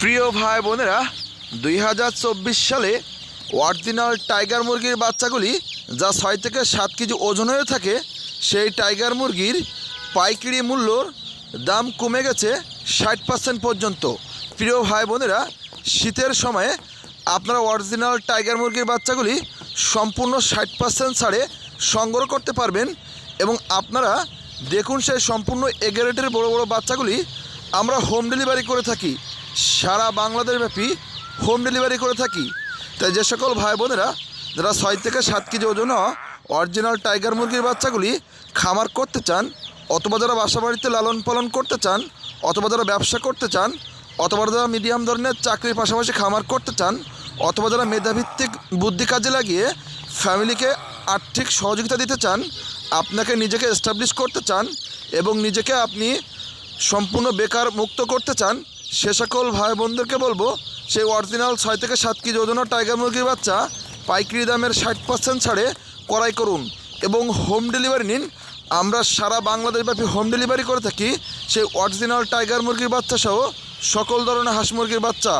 প্রিয় ভাই বোনেরা, দুই হাজার চব্বিশ সালে অরিজিনাল টাইগার মুরগির বাচ্চাগুলি যা ছয় থেকে সাত কেজি ওজন হয়ে থাকে, সেই টাইগার মুরগির পাইকারি মূল্যর দাম কমে গেছে ষাট পার্সেন্ট পর্যন্ত। প্রিয় ভাই বোনেরা, শীতের সময়ে আপনারা অরিজিনাল টাইগার মুরগির বাচ্চাগুলি সম্পূর্ণ ষাট পার্সেন্ট ছাড়ে সংগ্রহ করতে পারবেন এবং আপনারা দেখুন সেই সম্পূর্ণ এগারেটের বড় বড় বাচ্চাগুলি আমরা হোম ডেলিভারি করে থাকি। সারা বাংলাদেশ ব্যাপী হোম ডেলিভারি করে থাকি। তাই যে সকল ভাই বোনেরা যারা ছয় থেকে সাত কেজি ওজন অরিজিনাল টাইগার মুরগির বাচ্চাগুলি খামার করতে চান, অথবা যারা বাসা বাড়িতে লালন পালন করতে চান, অথবা যারা ব্যবসা করতে চান, অথবা যারা মিডিয়াম ধরনের চাকরির পাশাপাশি খামার করতে চান, অথবা যারা মেধাভিত্তিক বুদ্ধি কাজে লাগিয়ে ফ্যামিলিকে আর্থিক সহযোগিতা দিতে চান, আপনাকে নিজেকে এস্টাবলিশ করতে চান এবং নিজেকে আপনি সম্পূর্ণ বেকার মুক্ত করতে চান সে সকল ভাই বোনদেরকে বলব, সেই অরিজিনাল ছয় থেকে সাত কেজি ওজনের টাইগার মুরগির বাচ্চা পাইকারি দামের ষাট পার্সেন্ট ছাড়ে ক্রয় করুন এবং হোম ডেলিভারি নিন। আমরা সারা বাংলাদেশব্যাপী হোম ডেলিভারি করে থাকি, সেই অরিজিনাল টাইগার মুরগির বাচ্চা সহ সকল ধরনের হাঁস মুরগির বাচ্চা।